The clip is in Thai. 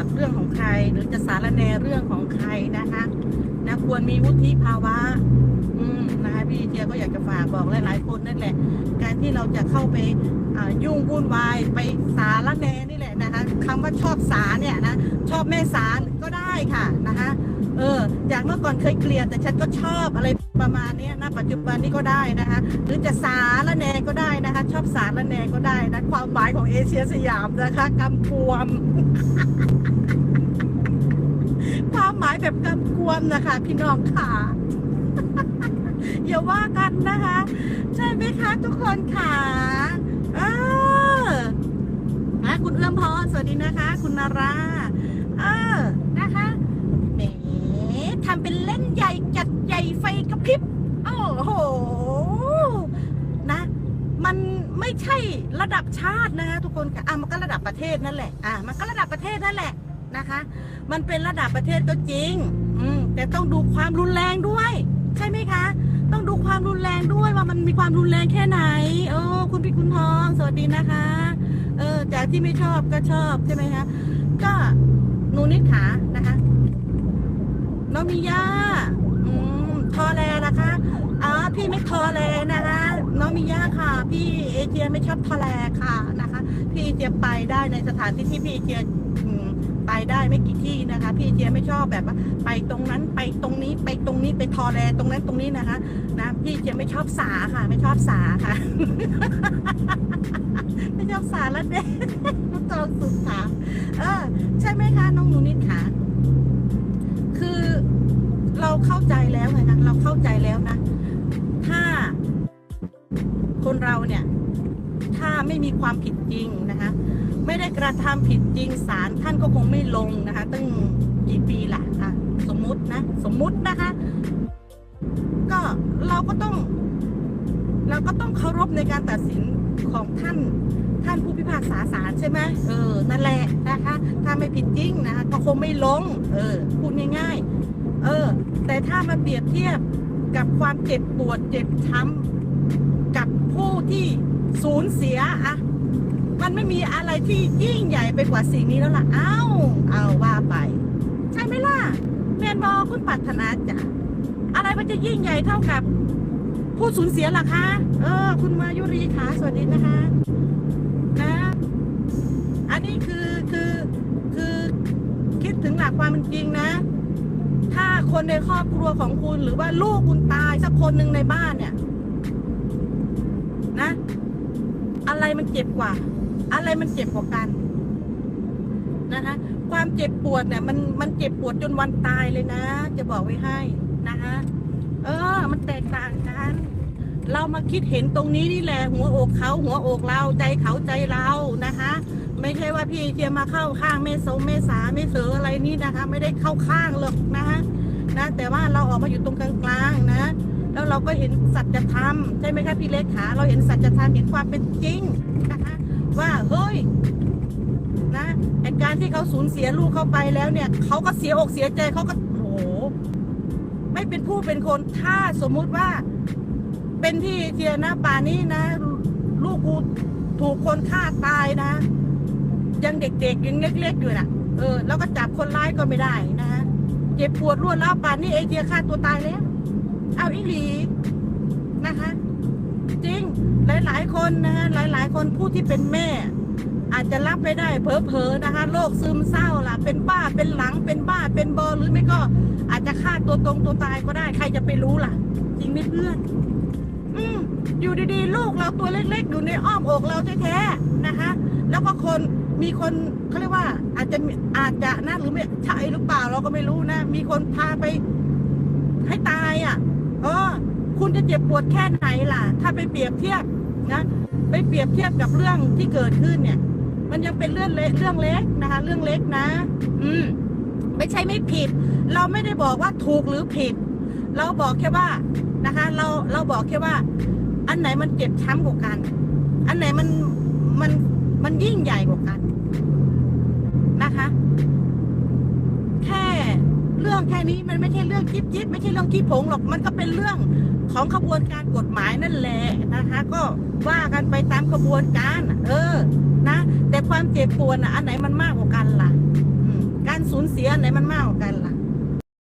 อกเรื่องของใคร หรือจะสารแนเรื่องของใครนะคะนะควรมีวุฒิภาวะ อืมนะคะพี่เจียก็อยากจะฝากบอกหลายๆคนนั่นแหละ การที่เราจะเข้าไปยุ่งวุ่นวายไปสารแนนี่แหละนะคะคำว่าชอบสาเนี่ยนะชอบแม่สารก็ได้ค่ะนะคะ เออ จากเมื่อก่อนเคยเกลียดแต่ฉันก็ชอบอะไรประมาณนี้นะปัจจุบันนี้ก็ได้นะคะ หรือจะสาละแนก็ได้นะคะ ชอบสาละแนก็ได้นะความหมายของเอเชียสยามนะคะกำกวมความหมายแบบกำกวมนะคะ พี่น้องค่ะอย่าว่ากันนะคะ ใช่ไหมคะทุกคนค่ะเออนะคุณเอื้อมพรสวัสดีนะคะ คุณนารา เออนะคะ ทำเป็นเล่นใหญ่จัดใหญ่ไฟกระพริบโอ้โหนะ มันไม่ใช่ระดับชาตินะคะทุกคนค่ะอะมันก็ระดับประเทศนั่นแหละอะมันก็ระดับประเทศนั่นแหละนะคะ มันเป็นระดับประเทศก็จริง อืมแต่ต้องดูความรุนแรงด้วย ใช่ไหมคะ ต้องดูความรุนแรงด้วยว่ามันมีความรุนแรงแค่ไหนโอ้คุณพี่คุณทอง สวัสดีนะคะ เออจากที่ไม่ชอบก็ชอบใช่ไหมคะก็หนูนิดขานะคะ น้องมิยาอืมทอแลนะคะอ๋อพี่ไม่ทอแลนะคะ น้องมิยาค่ะ พี่เอเชียไม่ชอบทอแลค่ะนะคะ พี่เอเชียไปได้ในสถานที่ที่พี่เอเชียไปได้ไม่กี่ที่นะคะ พี่เอเชียไม่ชอบแบบว่าไปตรงนั้นไปตรงนี้ไปตรงนี้ไปทอแลตรงนั้นตรงนี้นะคะ นะพี่เอเชียไม่ชอบสาค่ะ ไม่ชอบสาค่ะ ไม่ชอบสาแล้วเด็กตอนสุดขาเออใช่ไหมคะน้องหนูนิดขา คือเราเข้าใจแล้วไงนะเราเข้าใจแล้วนะ ถ้าคนเราเนี่ย ถ้าไม่มีความผิดจริงนะคะ ไม่ได้กระทำผิดจริงศาลท่านก็คงไม่ลงนะคะตั้งกี่ปีล่ะอะสมมุตินะ สมมุตินะคะ ก็เราก็ต้อง เราก็ต้องเคารพในการตัดสินของท่านานผู้พิพากษาศาลใช่ไหมเออ นั่นแหละนะคะ ถ้าไม่ผิดจริงนะคะก็คงไม่ลง เออ พูดง่ายๆ เออ แต่ถ้ามาเปรียบเทียบกับความเจ็บปวดเจ็บช้ำกับผู้ที่สูญเสียอะมันไม่มีอะไรที่ยิ่งใหญ่ไปกว่าสิ่งนี้แล้วล่ะ เอ้า เอาว่าไป ใช่ไหมล่ะแมนบอคุณปรารถนาจ้ะอะไรมันจะยิ่งใหญ่เท่ากับ ผู้สูญเสียล่ะคะ เออ คุณมายุรีคะสวัสดีนะคะ อันนี้คือคือคือคิดถึงหลักความเป็นจริงนะ ถ้าคนในครอบครัวของคุณหรือว่าลูกคุณตายสักคนหนึ่งในบ้านเนี่ย นะ อะไรมันเจ็บกว่า อะไรมันเจ็บกว่ากัน นะคะ ความเจ็บปวดเนี่ย มันมันเจ็บปวดจนวันตายเลยนะ จะบอกไว้ให้นะคะเออ มันแตกต่างกัน เรามาคิดเห็นตรงนี้นี่แหละหัวอกเขาหัวอกเราใจเขาใจเรานะคะ ไม่ใช่ว่าพี่เทียมมาเข้าข้างเมโซเมสาเมเสืออะไรนี่นะคะ ไม่ได้เข้าข้างหรอกนะคะนะแต่ว่าเราออกมาอยู่ตรงกลางๆนะแล้วเราก็เห็นสัจธรรมใช่ไหมคะพี่เล็กขาเราเห็นสัจธรรมเห็นความเป็นจริงนะคะว่าเฮ้ยนะไอการที่เขาสูญเสียลูกเขาไปแล้วเนี่ยเขาก็เสียอกเสียใจเขาก็โอ้โหไม่เป็นผู้เป็นคนถ้าสมมุติว่า เป็นที่เทียนะป่านี้นะ ลูกกูถูกคนฆ่าตายนะ ยังเด็กๆยังเล็กๆอยู่น่ะ เออ แล้วก็จับคนร้ายก็ไม่ได้นะฮะเจ็บปวดรวดร้าวป่านนี้เอเทียฆ่าตัวตายแล้ว เอาอีหลีนะคะ จริงหลายๆคนนะฮะหลาย ๆ คนผู้ที่เป็นแม่ อาจจะรับไม่ได้เผลอๆนะคะโรคซึมเศร้าล่ะ เป็นบ้าเป็นหลังเป็นบ้าเป็นบอหรือไม่ก็อาจจะฆ่าตัวตรงตัวตายก็ได้ ใครจะไปรู้ล่ะ จริงไหมเพื่อน อืมอยู่ดีๆ ลูกเราตัวเล็กๆ อยู่ในอ้อมอกเราแท้ๆนะคะ แล้วก็คนมีคนเขาเรียกว่า อาจจะอาจจะนะหรือไม่ใช่หรือเปล่าเราก็ไม่รู้นะ มีคนพาไปให้ตายอะเออคุณจะเจ็บปวดแค่ไหนล่ะ ถ้าไปเปรียบเทียบนะไปเปรียบเทียบกับเรื่องที่เกิดขึ้นเนี่ย มันยังเป็นเรื่องเล็กเรื่องเล็กนะคะ เรื่องเล็กนะ อืมไม่ใช่ไม่ผิด เราไม่ได้บอกว่าถูกหรือผิด เราบอกแค่ว่า นะคะ เราเราบอกแค่ว่า อันไหนมันเจ็บช้ำกว่ากัน อันไหนมันมันมันยิ่งใหญ่กว่ากันนะคะ แค่เรื่องแค่นี้มันไม่ใช่เรื่องจิ๊บจิ๊บไม่ใช่เรื่องขี้ผงหรอกมันก็เป็นเรื่องของขบวนการกฎหมายนั่นแหละนะคะ ก็ว่ากันไปตามขบวนการ เออ นะ แต่ความเจ็บปวดนะอันไหนมันมากกว่ากันล่ะอืมนไหนมันมากกว่ากันล่ะ